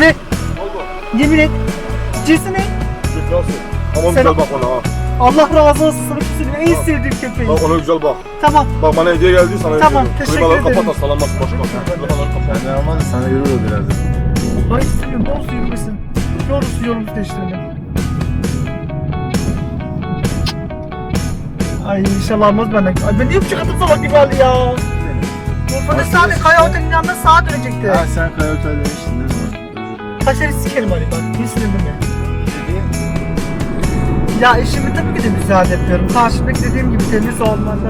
Ve Oldu. yemin et. Cinsi ne? Ama Sen- güzel bak ona ha. Allah razı olsun sana küsünüm. En sevdiğim köpeği. Bak ona güzel bak. Tamam. Bak bana hediye geldi sana Tamam, hediye. teşekkür Klimaları ederim. kapat hastalanmasın başka. Klimaları kapat. Sen de almaz sana yürür o birazdan. Ay istemiyorum. Doğrusu yürümesin. Doğrusu yolumuzu değiştirelim. Ay inşallah almaz benden. Ay ben niye bu kadın salak gibi ya? Böyle sadece Kaya Otel'in yanına sağa dönecekti. Ha sen Kaya Otel demiştin değil mi? Kaşarı sikerim Ali bak. Bir sinirdim ya. Ya işimi tabii ki de güzel yapıyorum. Karşımdaki dediğim gibi temiz olmalı.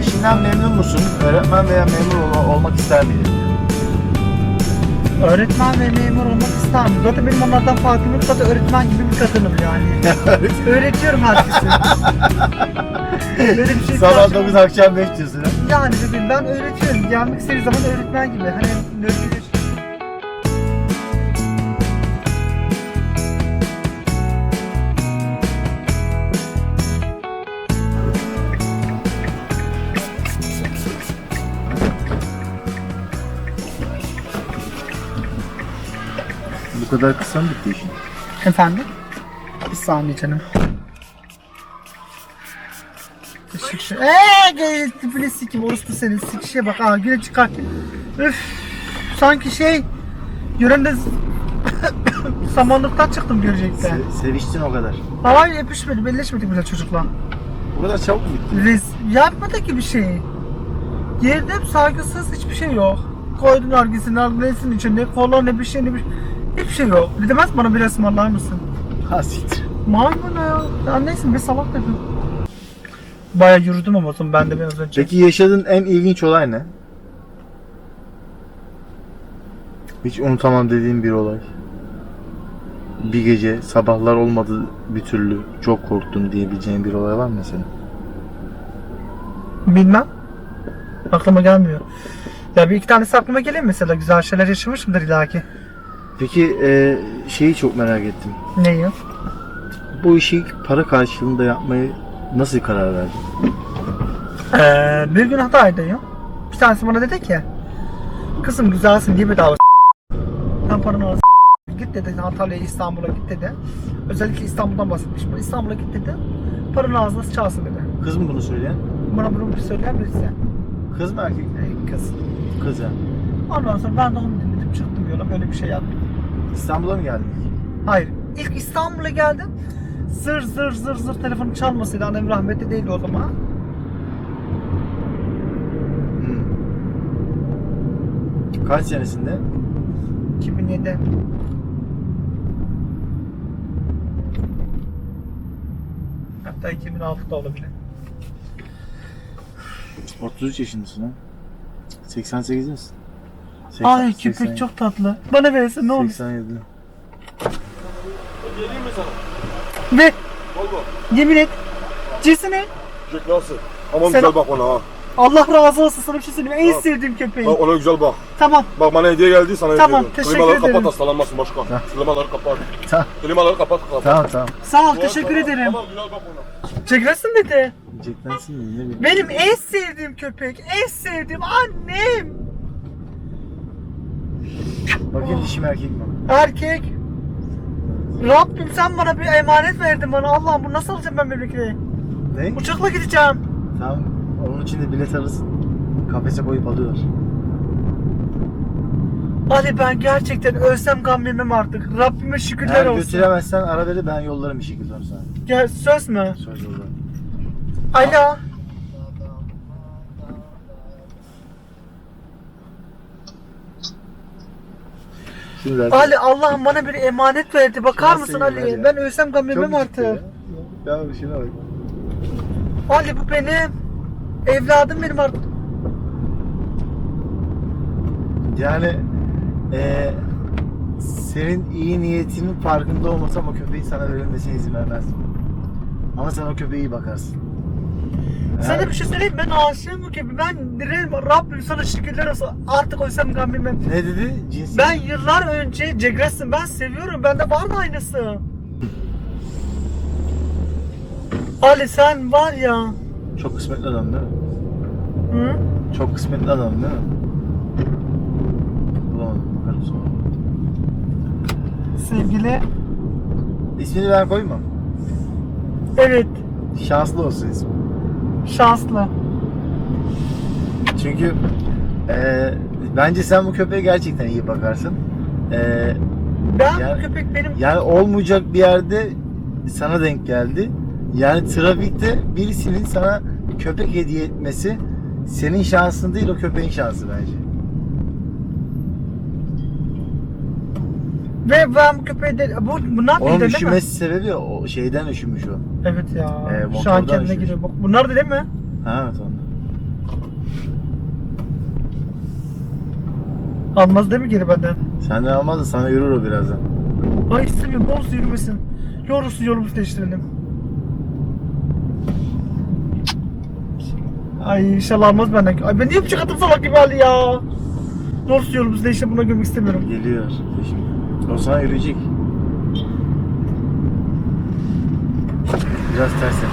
İşinden memnun musun? Öğretmen veya memur ol- olmak ister miydin? Öğretmen ve memur olmak ister miyim? Zaten benim onlardan farkım yok. Zaten öğretmen gibi bir kadınım yani. Öğretiyorum herkese. Böyle bir şey Sabah karşıma- 9 akşam 5 diyorsun ha? Yani dedim ben öğretiyorum. Gelmek istediği zaman öğretmen gibi. Hani nörgülür. Kadar kısa mı bitti işin? Efendim? Bir saniye canım. Teşekkür Eee gel tipini sikim orospu senin sikişe bak ha güne çıkar. Üf sanki şey yörende samanlıktan çıktım görecekte. Se- seviştin o kadar. Hayır öpüşmedi belleşmedik bile çocukla. Bu kadar çabuk mu bitti? Riz yapmadı ki bir şey. Yerde hep saygısız hiçbir şey yok. Koydun argısını argısının içinde kola ne bir şey ne bir şey. Hiçbir şey yok. Bir demez bana bir alır mısın? Ha siktir. Maymun ya. Ya neyse bir salak dedim. Baya yürüdüm ama zaman ben de biraz önce. Peki yaşadığın en ilginç olay ne? Hiç unutamam dediğin bir olay. Bir gece sabahlar olmadı bir türlü çok korktum diyebileceğin bir olay var mı mesela? Bilmem. Aklıma gelmiyor. Ya bir iki tanesi aklıma geliyor mesela. Güzel şeyler yaşamış mıdır illaki? Peki e, şeyi çok merak ettim. Neyi? Bu işi para karşılığında yapmayı nasıl karar verdin? Ee, bir gün Hatay'dayım. Bir tanesi bana dedi ki Kızım güzelsin diye bedava s- Ben paranı al Git dedi Antalya'ya İstanbul'a git dedi. Özellikle İstanbul'dan bahsetmiş. bana. İstanbul'a git dedi. Paranı ağzına sıçarsın dedi. Kız mı bunu söyleyen? Bana bunu bir söyleyen birisi. Kız mı erkek mi? Ee, kız. Kız ya. Ondan sonra ben de onu dinledim çıktım yola böyle bir şey yaptım. İstanbul'a mı geldin? Hayır. İlk İstanbul'a geldim. Zır zır zır zır telefonu çalmasaydı annem rahmetli değildi o zaman. Hmm. Kaç senesinde? 2007. Hatta 2006'da olabilir. 33 yaşındasın ha. 88 misin? Ay köpek çok tatlı. Bana verirsin ne olur. 87. Geleyim mi sana? Ve yemin et. Cinsi ne? Jack nasıl? Ama Sen- güzel bak ona ha. Allah razı olsun sana bir şey söyleyeyim. En Tamam. sevdiğim köpeği. Bak ona güzel bak. Tamam. Bak bana hediye geldi sana Tamam, hediye. teşekkür Klimaları ederim. kapat hastalanmasın başka. Klimaları kapat. Tamam. Klimaları kapat kapat. Tamam tamam. Sağ ol Tamam, teşekkür tamam, ederim. Tamam güzel bak ona. Çekresin dedi. Jack mi? Ne bileyim. Benim en sevdiğim köpek. En sevdiğim annem. Bakayım dişi mi erkek mi? Erkek. Rabbim sen bana bir emanet verdin bana. Allah'ım bunu nasıl alacağım ben memlekete? Ne? Uçakla gideceğim. Tamam. Onun için de bilet alırsın. Kafese koyup alıyorlar. Ali ben gerçekten ölsem gam yemem artık. Rabbime şükürler Eğer olsun. götüremezsen ara beni ben yollarım bir şekilde onu sana. Gel söz mü? Söz yollarım. Alo. Şimdi zaten- Ali Allah'ım bana bir emanet verdi. Bakar mısın Ali? ya? Ben ölsem gam yemem artık. Ya, ya şuna bak. Ali bu benim. Evladım benim artık. Yani eee senin iyi niyetinin farkında olmasam o köpeği sana verilmesine izin vermezdim. Ama sen o köpeğe iyi bakarsın. Sana bir şey söyleyeyim ben aşığım bu köpeğe. Ben dilerim Rabbim sana şükürler olsun. Artık ölsem gam yemem. Ne dedi? Cinsi. Ben yıllar önce Cegres'im ben seviyorum. Bende var mı aynısı? Ali sen var ya. Çok kısmetli adam değil mi? Hı? Çok kısmetli adam değil mi? Bulamadım bakarım sonra. sevgili. İsmini ben koymam. Evet, Şanslı olsun ismi. Şanslı. Çünkü eee, bence sen bu köpeğe gerçekten iyi bakarsın. Eee, Ben Yani- köpek benim yani olmayacak bir yerde sana denk geldi. Yani trafikte birisinin sana köpek hediye etmesi senin şansın değil o köpeğin şansı bence. Ve ben bu köpeği de bu bunlar Onun değil mi? üşümesi sebebi o şeyden üşümüş o. Evet ya. Ee, Şu an motordan kendine üşümüş. giriyor. Bak bunlar da değil mi? Ha evet ondan. Almaz değil mi geri benden? Senden almaz da sana yürür o birazdan. Ay istemiyorum. Boz yürümesin. Yorulsun yolumuzu değiştirelim. Ay inşallah almaz benden. Ay ben niye bıçak atıp salak gibi ya? Ne olursun yolumuzu değiştir buna görmek istemiyorum. Geliyor. Şimdi. O sana yürüyecek. Biraz ters yap.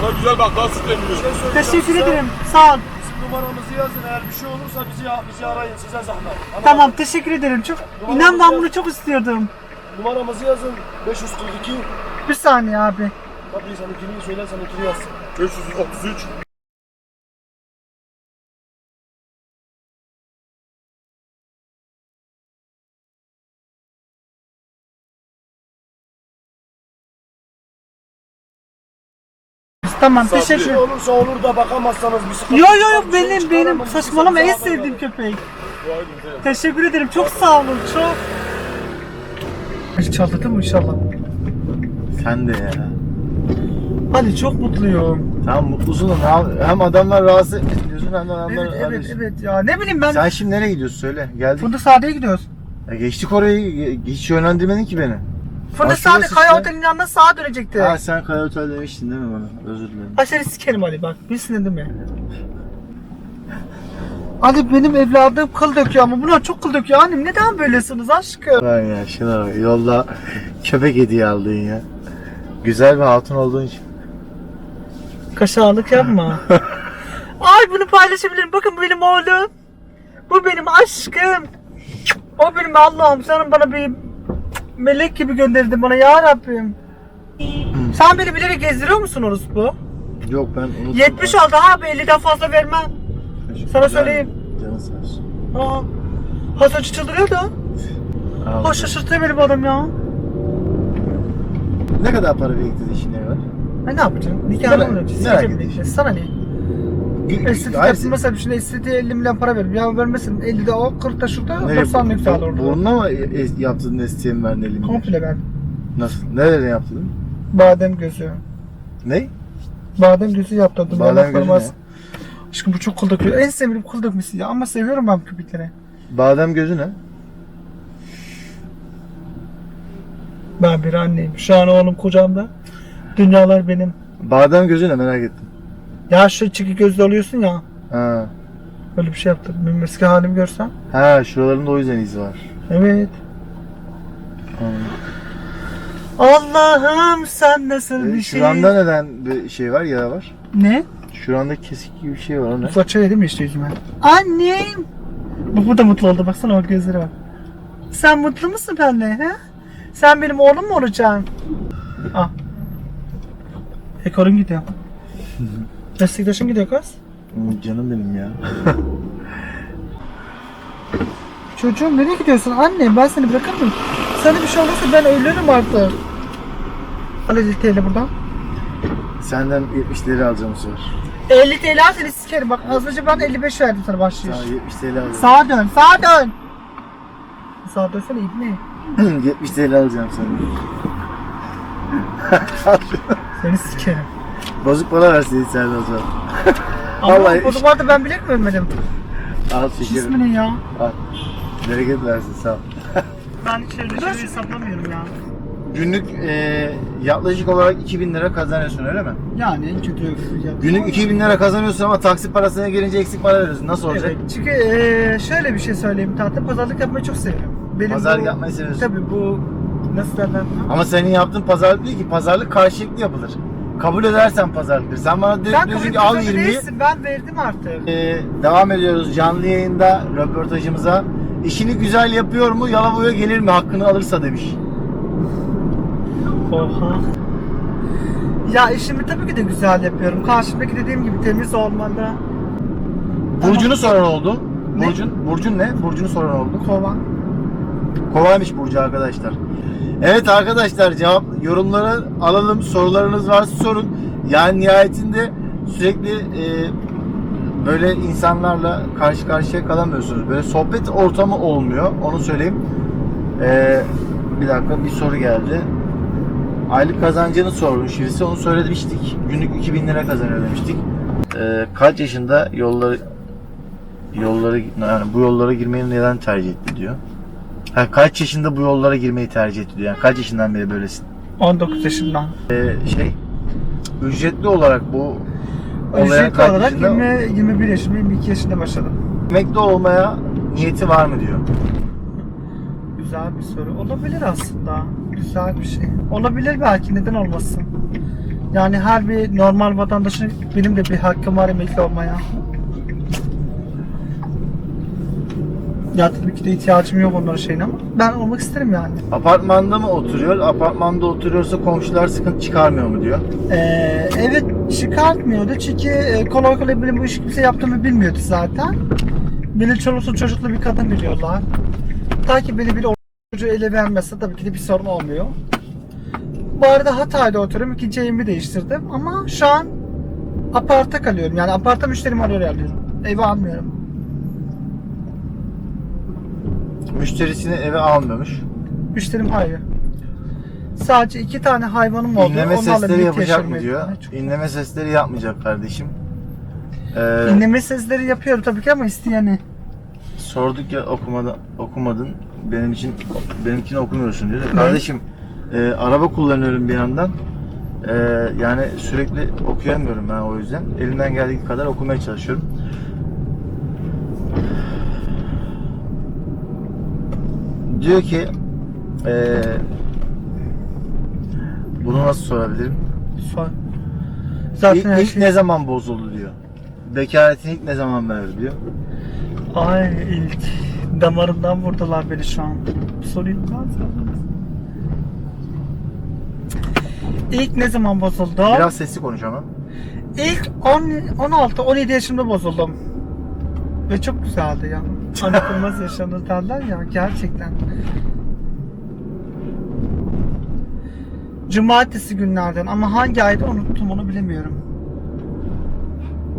Ona güzel bak daha sütleniyor. Teşekkür ederim. Sağ ol. Numaramızı yazın. Eğer bir şey olursa bizi bizi arayın. Size zahmet. Tamam teşekkür ederim. Çok inan ben bunu çok istiyordum. Numaramızı yazın. 542. Bir saniye abi. Tabii sen ikiliyi söyle sen ikili yaz. 533. Tamam ol. teşekkür olursa olur da bakamazsanız bir sıkıntı. Yo yo yo Bir şey benim benim ama saçmalama en sevdiğim köpek. Teşekkür ederim. Çok sağ olun. Çok. Hiç çaldırdın mı inşallah? Sen de ya. Hadi çok mutluyum. Tamam mutlusun ama hem adamlar rahatsız ediyorsun hem de adamlar Evet evet evet ya. Ne bileyim ben. Sen şimdi nereye gidiyorsun söyle. Geldik. Fındık Sade'ye gidiyoruz. Ya geçtik orayı. Hiç yönlendirmedin ki beni. Bak Sade şurası Kaya işte. Otel'in yanına sağa dönecekti. Ha sen Kaya Otel demiştin değil mi bana? Özür dilerim. Ha seni sikerim Ali bak. Bilsin dedim ya. Ali benim evladım kıl döküyor ama bunlar çok kıl döküyor. Annem neden böylesiniz aşkım? Ben ya şuna bak. Yolda köpek hediye aldın ya. Güzel bir hatun olduğun için. Kaşağılık yapma. Ay bunu paylaşabilirim. Bakın bu benim oğlum. Bu benim aşkım. O benim Allah'ım. Sen bana bir melek gibi gönderdin bana ya Rabbim. Sen beni bilerek gezdiriyor musun orospu? Yok ben unuttum. 70 oldu abi 50'den fazla vermem. sana söyleyeyim. Canın sağ olsun. Aa. Hasan çıldırıyor da. Al. Ha şaşırtıyor beni bu adam ya. Ne kadar para biriktirdi işine var? Ben ne yapacağım? Nikahını Merak- mı merak Sikeceğim ediyorum. nikahı. Sana ne? Estetik Hayır, yapılmasa bir şey estetiğe 50 milyon para verim. Ya vermesin 50'de o 40'da şurada ne- 90 ne güzel orada. Burnuna mı e- yaptırdın esteğin verdin elini? Komple ben. Nasıl? Nereden yaptın? Badem gözü. Ne? Badem gözü yaptırdım. Badem gözü korumasın. Aşkım bu çok kıl döküyor. En sevdiğim kıl dökmesi ya. Ama seviyorum ben köpekleri. Badem gözü ne? Ben bir anneyim. Şu an oğlum kucağımda. Dünyalar benim. Badem gözü ne merak ettim. Ya şu çiki gözlü oluyorsun ya. Ha. Öyle bir şey yaptım. Benim eski halimi görsen. Ha şuralarında o yüzden iz var. Evet. Anladım. Allah'ım sen nasıl E, bir şey. şuranda neden bir şey var yara var? Ne? Şuranda kesik gibi bir şey var o ne? Saça yedim mi işte yüzüme? Annem. Bak bu da mutlu oldu. Baksana bak gözleri var. Sen mutlu musun benimle? He? Sen benim oğlum mu olacaksın? Ah. Ekorun gidiyor. Meslektaşım gidiyor kız. Canım benim ya. Çocuğum nereye gidiyorsun? Anne ben seni bırakır mıyım? Sana bir şey olursa ben ölürüm artık. Al 50 TL buradan. Senden 70 lira alacağım sefer. 50 TL al seni sikerim. Bak az önce ben 55 verdim sana başlıyor. Sana 70 TL alacağım. Sağa dön, sağa dön. Sağa dönsene ibne. 70 TL alacağım sana. Seni sikerim. Bozuk para verseydin sen o zaman. Ama Vallahi- bu arada ben bilek mi ölmedim? Al şekerim. ne ya? Al. Bereket versin sağ ol. Ben hiç öyle şeyleri hesaplamıyorum ya. Günlük e, yaklaşık olarak 2000 lira kazanıyorsun öyle mi? Yani en kötü ya. Günlük 2000 lira kazanıyorsun ama taksi parasına gelince eksik para veriyorsun. Nasıl olacak? Evet, çünkü eee, şöyle bir şey söyleyeyim tatlım. Pazarlık yapmayı çok seviyorum. Benim Pazarlık bu- yapmayı seviyorsun. Tabii bu nasıl derler? Ama senin yaptığın pazarlık değil ki. Pazarlık karşılıklı yapılır. Kabul edersen pazarlıktır. Sen bana Sen diyorsun kabul ki al etmek zorunda 20'yi. değilsin. Ben verdim artık. Ee, devam ediyoruz canlı yayında röportajımıza. İşini güzel yapıyor mu, Yalova'ya gelir mi hakkını alırsa demiş. Oha. Ya işimi tabii ki de güzel yapıyorum. Karşımdaki dediğim gibi temiz olmalı. Burcu'nu soran oldu. Ne? Burcun, Burcun ne? Burcu'nu soran oldu. Kovan. Kovaymış Burcu arkadaşlar. Evet arkadaşlar cevap yorumları alalım. Sorularınız varsa sorun. Yani nihayetinde sürekli e, böyle insanlarla karşı karşıya kalamıyorsunuz. Böyle sohbet ortamı olmuyor. Onu söyleyeyim. E, bir dakika bir soru geldi. Aylık kazancını sormuş birisi. Onu söylemiştik. Günlük 2000 lira kazanıyor demiştik. E, kaç yaşında yolları yolları yani bu yollara girmeyi neden tercih etti diyor. Ha, kaç yaşında bu yollara girmeyi tercih etti diyor. Yani kaç yaşından beri böylesin? 19 yaşından. Ee, şey ücretli olarak bu olaya Ücretli kaç olarak yaşında 20, 21 yaşında, 22 yaşında başladım. emekli olmaya niyeti var mı diyor. Güzel bir soru. Olabilir aslında. Güzel bir şey. Olabilir belki. Neden olmasın? Yani her bir normal vatandaşın benim de bir hakkım var emekli olmaya. Ya tabii ki de ihtiyacım yok onların şeyine ama ben olmak isterim yani. Apartmanda mı oturuyor? Apartmanda oturuyorsa komşular sıkıntı çıkarmıyor mu diyor. Ee, evet çıkartmıyordu çünkü e, kolay kolay benim bu işi kimse yaptığımı bilmiyordu zaten. Beni çoluklu çocuklu bir kadın biliyorlar. Ta ki beni bir o- çocuğu ele vermezse tabii ki de bir sorun olmuyor. Bu arada Hatay'da oturuyorum. ikinci evimi değiştirdim ama şu an aparta kalıyorum. Yani aparta müşterim oraya alıyorum. Evi almıyorum. Müşterisini eve almıyormuş. Müşterim hayır. Sadece iki tane hayvanım oldu. İnleme Onlarla sesleri birlikte yapacak mı diyor. Ay, çok- İnleme sesleri yapmayacak kardeşim. Ee, İnleme sesleri yapıyorum tabii ki ama isteyeni. sorduk ya okumadan okumadın. Benim için benimkini okumuyorsun diyor. Kardeşim e, araba kullanıyorum bir yandan. E, yani sürekli okuyamıyorum ben o yüzden. Elimden geldiği kadar okumaya çalışıyorum. Diyor ki e, bunu nasıl sorabilirim? Sor. Zaten İlk, her ilk şey... ne zaman bozuldu diyor. Bekaretini ilk ne zaman verdi diyor. Ay ilk damarından vurdular beni şu an. Sorayım ben sana. İlk ne zaman bozuldu? Biraz sesli konuş ama. İlk 10, 16-17 yaşımda bozuldum. Ve çok güzeldi ya. Anlatılmaz yaşanır derler ya gerçekten. Cumartesi günlerden ama hangi ayda unuttum onu bilemiyorum.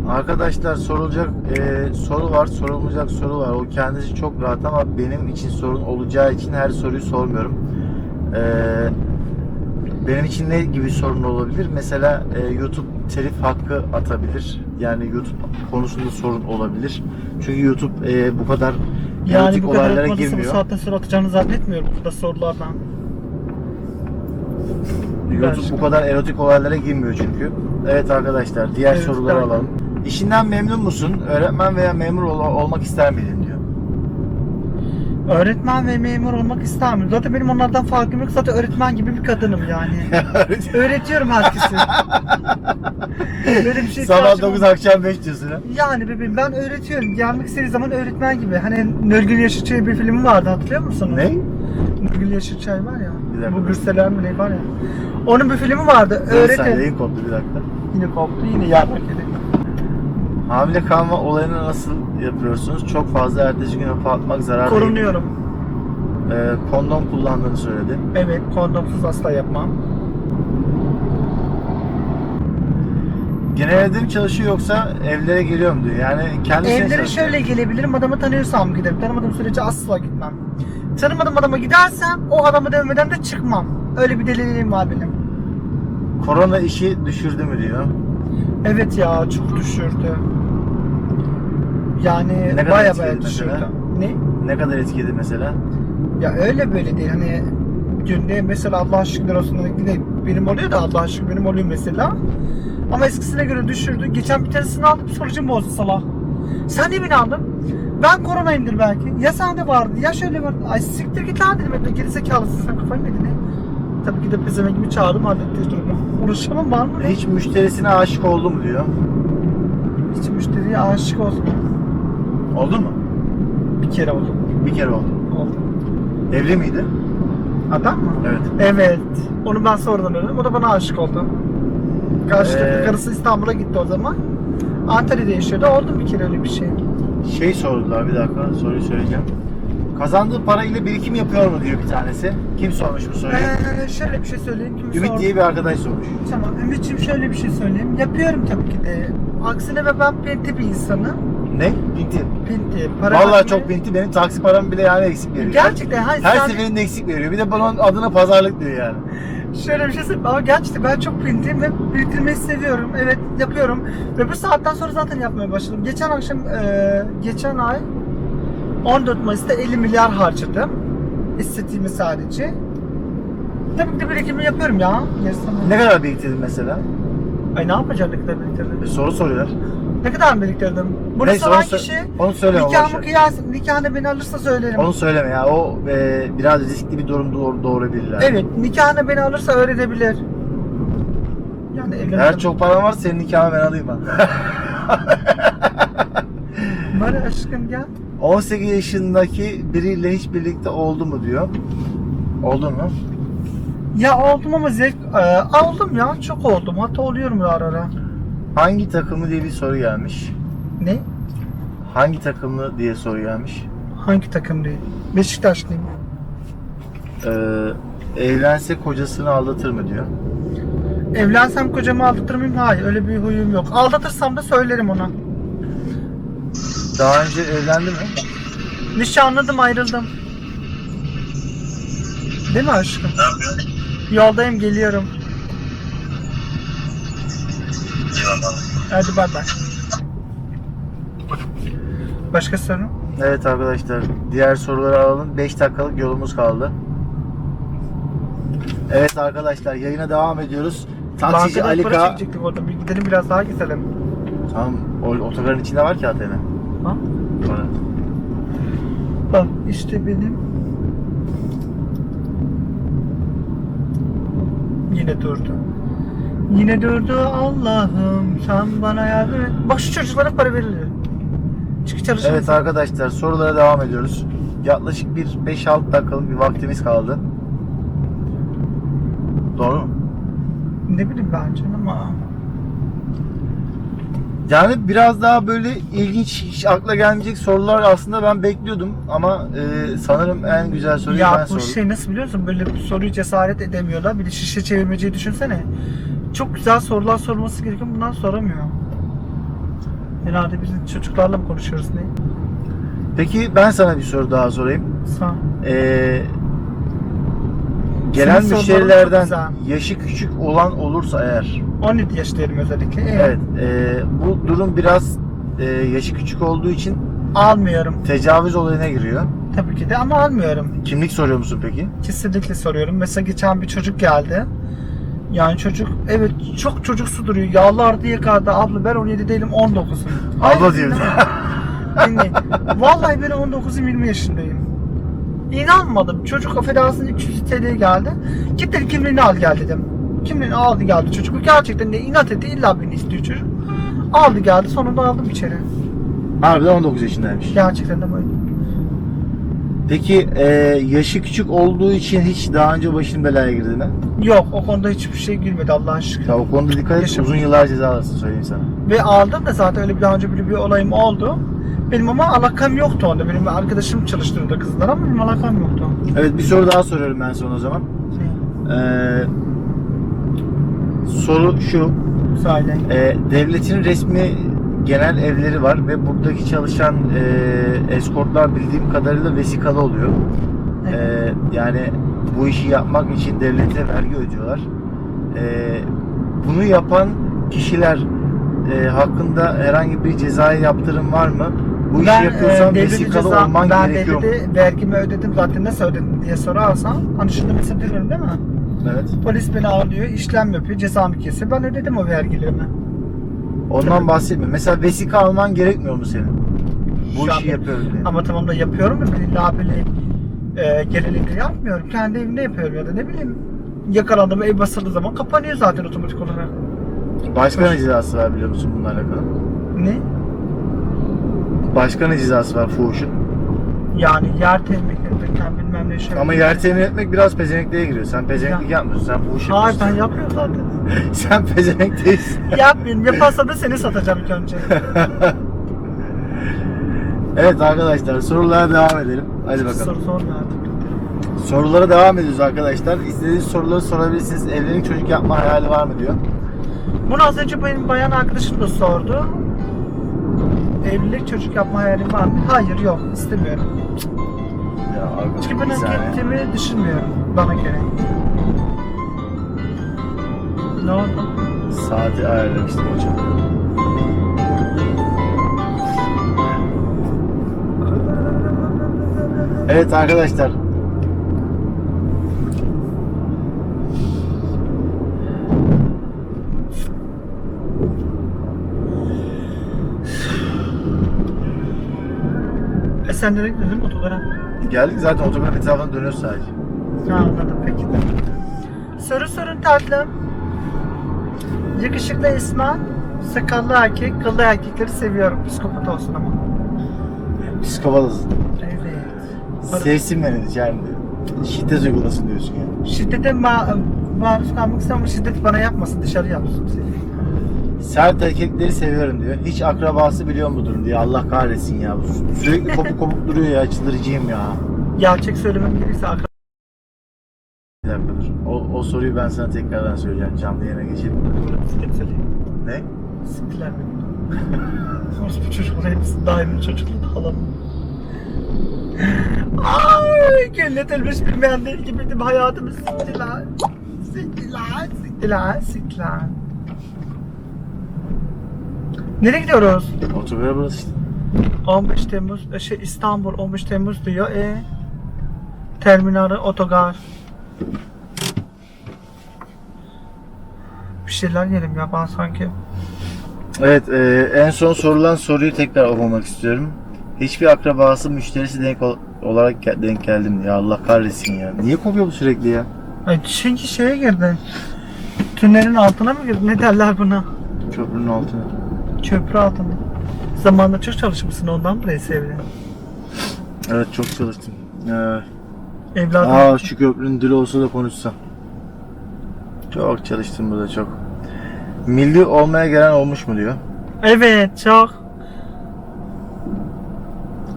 Arkadaşlar sorulacak e, soru var, sorulmayacak soru var. O kendisi çok rahat ama benim için sorun olacağı için her soruyu sormuyorum. E, benim için ne gibi sorun olabilir? Mesela e, YouTube telif hakkı atabilir. Yani YouTube konusunda sorun olabilir. Çünkü YouTube e, bu kadar Yani erotik bu kadar olaylara atmadıysa bu girmiyor. saatten sonra atacağını zannetmiyorum burada sorulardan. YouTube bu kadar erotik olaylara girmiyor çünkü. Evet arkadaşlar diğer Evet, soruları alalım. İşinden memnun musun? Öğretmen veya memur ol- olmak ister miydin. Öğretmen ve memur olmak istemiyorum. Zaten benim onlardan farkım yok. Zaten öğretmen gibi bir kadınım yani. Öğretiyorum herkese. Böyle bir şey Sabah ihtiyacım 9 olmaz. akşam 5 diyorsun ha. Yani bebeğim ben öğretiyorum. Gelmek istediği zaman öğretmen gibi. Hani Nurgül Yeşilçay bir filmi vardı hatırlıyor musunuz? Ne? Nurgül Yeşilçay var ya. Bir dakika. Bu Gürseler mi ne var ya. Onun bir filmi vardı. Öğretin. yayın koptu bir dakika. Yine koptu yine yarmak dedi. Hamile kalma olayını nasıl yapıyorsunuz? Çok fazla ertesi gün hapı atmak zarar. Korunuyorum. Ee, kondom kullandığını söyledi. Evet kondomsuz asla yapmam. Genel evde mi çalışıyor yoksa evlere geliyorum diyor. Yani kendisi Evlere şöyle gelebilirim. Adamı tanıyorsam giderim. Tanımadığım sürece asla gitmem. Tanımadığım adama gidersem o adamı dövmeden de çıkmam. Öyle bir deliliğim var benim. Korona işi düşürdü mü diyor. Evet ya çok düşürdü. Yani Ne baya baya mesela? düşürdü. Ne? Ne kadar etkiledi mesela? Ya öyle böyle değil hani günde mesela Allah şükürler olsun yine benim oluyor da Allah şükür benim oluyor mesela. Ama eskisine göre düşürdü. Geçen bir tanesini aldım sonucum bozdu salak. Sen niye beni aldın? Ben koronayımdır belki. Ya sende vardı ya şöyle vardı. Ay siktir git lan dedim. Hep gerizekalısın sen kafayı mı yedin? Tabii ki de pezevenk gibi çağırdım halletti durumu. Uğraşamam var mı? Hiç müşterisine aşık oldu mu diyor. Hiç müşteriye aşık olsun. Oldu mu? Bir kere oldu. Bir kere oldu. Oldu. Evli miydi? Adam mı? Evet. Evet. Onu ben sonradan öğrendim. O da bana aşık oldu. Karşıdaki Ee? karısı İstanbul'a gitti o zaman. Antalya'da yaşıyordu. Oldu bir kere öyle bir şey. Şey sordular bir dakika soruyu söyleyeceğim. Kazandığı parayla birikim yapıyor mu diyor bir tanesi. Kim sormuş bu soruyu? Ee, şöyle bir şey söyleyeyim. Kim Ümit sordu? diye bir arkadaş sormuş. Tamam Ümit'ciğim şöyle bir şey söyleyeyim. Yapıyorum tabii ki de. Aksine ve ben pinti bir insanım. Ne? Binti. Pinti. Para Vallahi çok binti. Benim taksi param bile yani eksik veriyor. Gerçekten hayır Her sen- seferinde eksik veriyor. Bir de bunun adına pazarlık diyor yani. Şöyle bir şey söyleyeyim ama gerçekten ben çok pintiyim ve biriktirmeyi seviyorum. Evet yapıyorum. Ve bu saatten sonra zaten yapmaya başladım. Geçen akşam, e, geçen ay 14 Mayıs'ta 50 milyar harcadım. İstediğimi sadece. Tabii ki birikimi yapıyorum ya. Yarısını. Ne kadar biriktirdin mesela? Ay ne yapacağım ne kadar biriktirdim? Bir soru soruyorlar. Ne kadar biriktirdim? Bunu Neyse, soran kişi onu söyleme, boş nikahımı kıyas, nikahını beni alırsa söylerim. Onu söyleme ya. O e, biraz riskli bir durum doğru, doğurabilirler. Evet nikahını beni alırsa öğrenebilir. Yani evlenemem. Eğer çok paran varsa senin nikahını ben alayım ben. Var aşkım gel. 18 yaşındaki biriyle hiç birlikte oldu mu diyor. Oldun mu? Ya oldum ama zevk e, oldum ya çok oldum hatta oluyorum ara ara. Hangi takımlı diye bir soru gelmiş. Ne? Hangi takımlı diye soru gelmiş. Hangi takım değil? Beşiktaşlıyım. Ee, evlense kocasını aldatır mı diyor. Evlensem kocamı aldatır mıyım? Hayır öyle bir huyum yok. Aldatırsam da söylerim ona. Daha önce evlendi mi? Nişanladım ayrıldım. Değil mi aşkım? Yoldayım geliyorum. Hadi bay bay. Başka soru? Evet arkadaşlar diğer soruları alalım. 5 dakikalık yolumuz kaldı. Evet arkadaşlar yayına devam ediyoruz. Taksici Bankada para K. çekecektik orada. Bir gidelim biraz daha gezelim. Tamam o, otogarın içinde var ki ATM. Var. Bak işte benim Yine durdu. Yine durdu Allah'ım sen bana yardım et. Şu çocuklara para verilir. Çünkü çalışmaz. Evet arkadaşlar sorulara devam ediyoruz. Yaklaşık bir 5-6 dakikalık bir vaktimiz kaldı. Doğru mu? Ne bileyim ben canım ama. Yani biraz daha böyle ilginç, hiç akla gelmeyecek sorular aslında ben bekliyordum ama e, sanırım en güzel soruyu ben ya bu sordum. şey nasıl biliyorsun böyle bir soruyu cesaret edemiyorlar. Bir de şişe çevirmeciyi düşünsene. Çok güzel sorular sorması gerekiyor. Bundan soramıyor. Herhalde biz çocuklarla mı konuşuyoruz ne? Peki ben sana bir soru daha sorayım. Sağ. Ee, gelen Senin müşterilerden yaşı küçük olan olursa eğer 17 yaşlarım özellikle. Ee, evet e, bu durum biraz e, yaşı küçük olduğu için Almıyorum. tecavüz olayına giriyor. Tabii ki de ama almıyorum. Kimlik soruyor musun peki? Kesinlikle soruyorum. Mesela geçen bir çocuk geldi. Yani çocuk evet çok çocuksu duruyor. Yağlardı yakardı. Abla ben 17 değilim 19'um. Abla diyor. Dinleyin. Vallahi ben 19'um 20 yaşındayım. İnanmadım. Çocuk affedersin 300 TL geldi. Git dedi kimliğini al gel dedim. Kimliğini aldı geldi çocuk. Gerçekten de inat etti. illa beni istiyor çocuk. Aldı geldi. Sonunda aldım içeri. Harbiden 19 yaşındaymış. Gerçekten de böyle. Peki e, yaşı küçük olduğu için hiç daha önce başın belaya girdi mi? Yok o konuda hiçbir şey girmedi Allah aşkına. Ya o konuda dikkat et Yaşım- uzun yıllar ceza alırsın söyleyeyim sana. Ve aldım da zaten öyle bir daha önce böyle bir olayım oldu. Benim ama alakam yoktu onda. Benim arkadaşım çalıştırdı kızlar ama benim alakam yoktu. Evet bir soru daha soruyorum ben sana o zaman. Ee, soru şu. Söyle. Ee, devletin resmi genel evleri var ve buradaki çalışan e, eskortlar bildiğim kadarıyla vesikalı oluyor. Ee, yani bu işi yapmak için devlete vergi ödüyorlar. Ee, bunu yapan kişiler e, hakkında herhangi bir cezai yaptırım var mı? Bu işi yapıyorsan e, vesikalı ceza- olman ben gerekiyor devlete vergimi ödedim zaten nasıl ödedim diye sorarsan hani şurada mesela diyorum değil mi? Evet. Polis beni alıyor, işlem yapıyor, cezamı kesiyor. Ben ödedim o vergilerimi. Ondan bahsetmiyorum. Mesela vesika alman gerekmiyor mu senin? Bu Şu işi yapıyorum diye. Ama tamam da yapıyorum da ben illa böyle e, geleneğinde yapmıyorum. Kendi evimde yapıyorum ya da ne bileyim. Yakalandım ev basıldığı zaman kapanıyor zaten otomatik olarak. Başka ne cezası var biliyor musun bununla alakalı? Ne? Başka ne cezası var fuhuşun? Yani yer temin edilirken bilmem ne şey. Ama yer temin etmek biraz pezenekliğe giriyor. Sen pezeneklik Ya. yapmıyorsun. Sen işi Hayır ben yapıyorsun. yapmıyorum zaten. Sen pezevenk değilsin. Yapmayayım. Yaparsa da seni satacağım ilk önce. evet arkadaşlar sorulara devam edelim. Hadi bakalım. Soru sorma artık. bitti. Sorulara devam ediyoruz arkadaşlar. İstediğiniz soruları sorabilirsiniz. Evlilik çocuk yapma hayali var mı diyor. Bunu az önce benim bayan arkadaşım da sordu. Evlilik çocuk yapma hayalim var mı? Hayır yok istemiyorum. Ya arkadaşlar, Çünkü ben bir hak saniye. ettiğimi düşünmüyorum bana göre. Ne oldu? Saati ayarlamıştım hocam. Evet arkadaşlar. Sen nereye gidiyorsun otolara? Geldik zaten otogar etrafına dönüyoruz sadece. Ha anladım peki. Soru sorun tatlım. Yakışıklı İsmail, sakallı erkek, kıllı erkekleri seviyorum. Psikopat olsun ama. Psikopatasın. Evet. Sevsin beni yani. Şiddet uygulasın diyorsun yani. Şiddete ma maruz kalmak istemem. Şiddet bana yapmasın. Dışarı yapsın seni. Sert erkekleri seviyorum diyor. Hiç akrabası biliyor mudur diyor. Allah kahretsin ya. Sürekli kopuk kopuk duruyor ya. Çıldırıcıyım ya. Gerçek söylemem gerekirse akra- Bir dakika dur. O, o soruyu ben sana tekrardan söyleyeceğim. Canlı yayına geçelim. Ne? Siktiler beni. Orası bu çocuklar hepsi daimin çocukluğunu alalım. Ay kirletilmiş bir mendil gibiydim hayatımı siktiler. Siktiler, siktiler, siktiler. Nereye gidiyoruz? Otogara burası işte. 15 Temmuz, e, şey İstanbul 15 Temmuz diyor. E terminali otogar. Bir şeyler yerim ya ben sanki. Evet e, en son sorulan soruyu tekrar okumak istiyorum. Hiçbir akrabası müşterisi denk ol- olarak ge- denk geldim ya Allah kahretsin ya. Niye kopuyor bu sürekli ya? Ay çünkü şeye girdi. Tünelin altına mı girdi? Ne derler buna? Köprünün altına. Köprü altında. Zamanında çok çalışmışsın ondan dolayı sevdim. Evet çok çalıştım. Ee, Evladım. aa şu köprünün dili olsa da konuşsam. Çok çalıştım burada çok. Milli olmaya gelen olmuş mu diyor. Evet çok.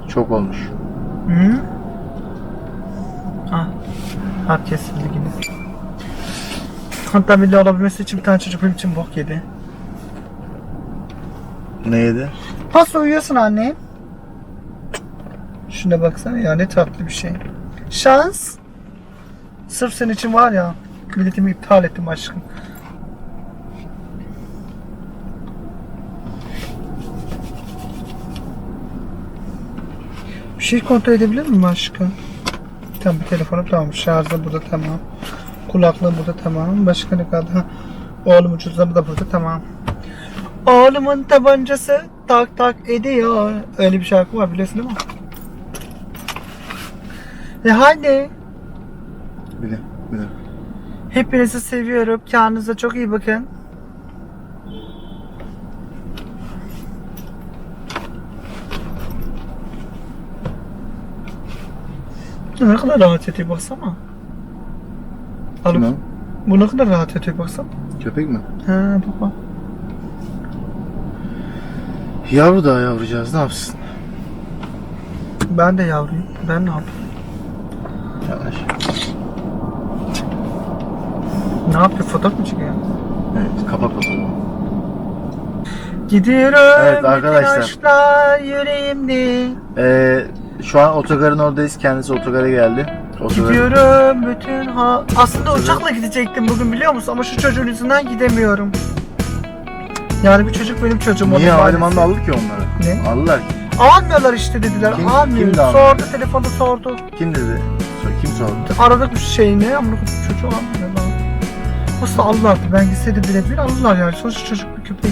Çok olmuş. Hı? Ah. Hat kesildi yine. Hatta milli olabilmesi için bir tane çocuk benim için bok yedi. Ne yedi? Nasıl uyuyorsun anne? Şuna baksana ya ne tatlı bir şey. Şans. Sırf senin için var ya. Biletimi iptal ettim aşkım. Bir şey kontrol edebilir miyim aşkım? Tamam telefonum tamam. Şarjı burada tamam. Kulaklığım burada tamam. Başka ne kaldı? Ha, Oğlumun cüzdanı da burada tamam. Oğlumun tabancası tak tak ediyor. Öyle bir şarkı var biliyorsun değil mi? E hadi. Bir de, bir de. Hepinizi seviyorum. Kendinize çok iyi bakın. Ne kadar rahat ediyor baksana. Kim Alıp, o? bu ne kadar rahat ediyor baksana. Köpek mi? Ha baba. Yavru daha yavrucağız ne yapsın? Ben de yavruyum. Ben ne yapayım? Yavaş. Ne yapıyor? Fotoğraf mı çekiyor? Evet kapak bakalım. Gidiyorum. Evet, arkadaşlar. bütün aşklar yüreğimde. Ee, şu an otogarın oradayız. Kendisi otogara geldi. Otogar. Gidiyorum bütün ha... Aslında uçakla gidecektim bugün biliyor musun? Ama şu çocuğun yüzünden gidemiyorum. Yani bir çocuk benim çocuğum. Niye onun havalimanında ailesi. alır ki onları? Ne? Aldılar ki. Almıyorlar işte dediler. Kim- Almıyor. kim de almıyor? sordu telefonu sordu. Kim dedi? Kim sordu? Aradık bir şey ne? Ama çocuğu almıyorlar. Aslında alırlardı. Ben gitseydim bile bir alırlar yani. Sonuçta çocuk bir köpek.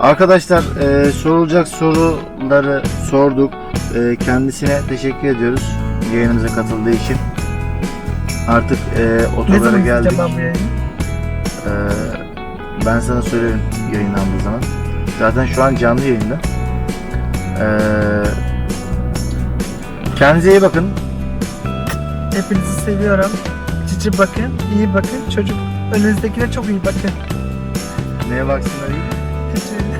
Arkadaşlar e, sorulacak soruları sorduk. E, kendisine teşekkür ediyoruz yayınımıza katıldığı için. Artık e, Ne zaman geldik. izleyeceğim ben bu yayını? E, ben sana söylerim yayınlandığı zaman. Zaten şu an canlı yayında. E, kendinize iyi bakın. Hepinizi seviyorum. Cici bakın, iyi bakın. Çocuk önünüzdekine çok iyi bakın. Neye baksınlar iyi? Cici.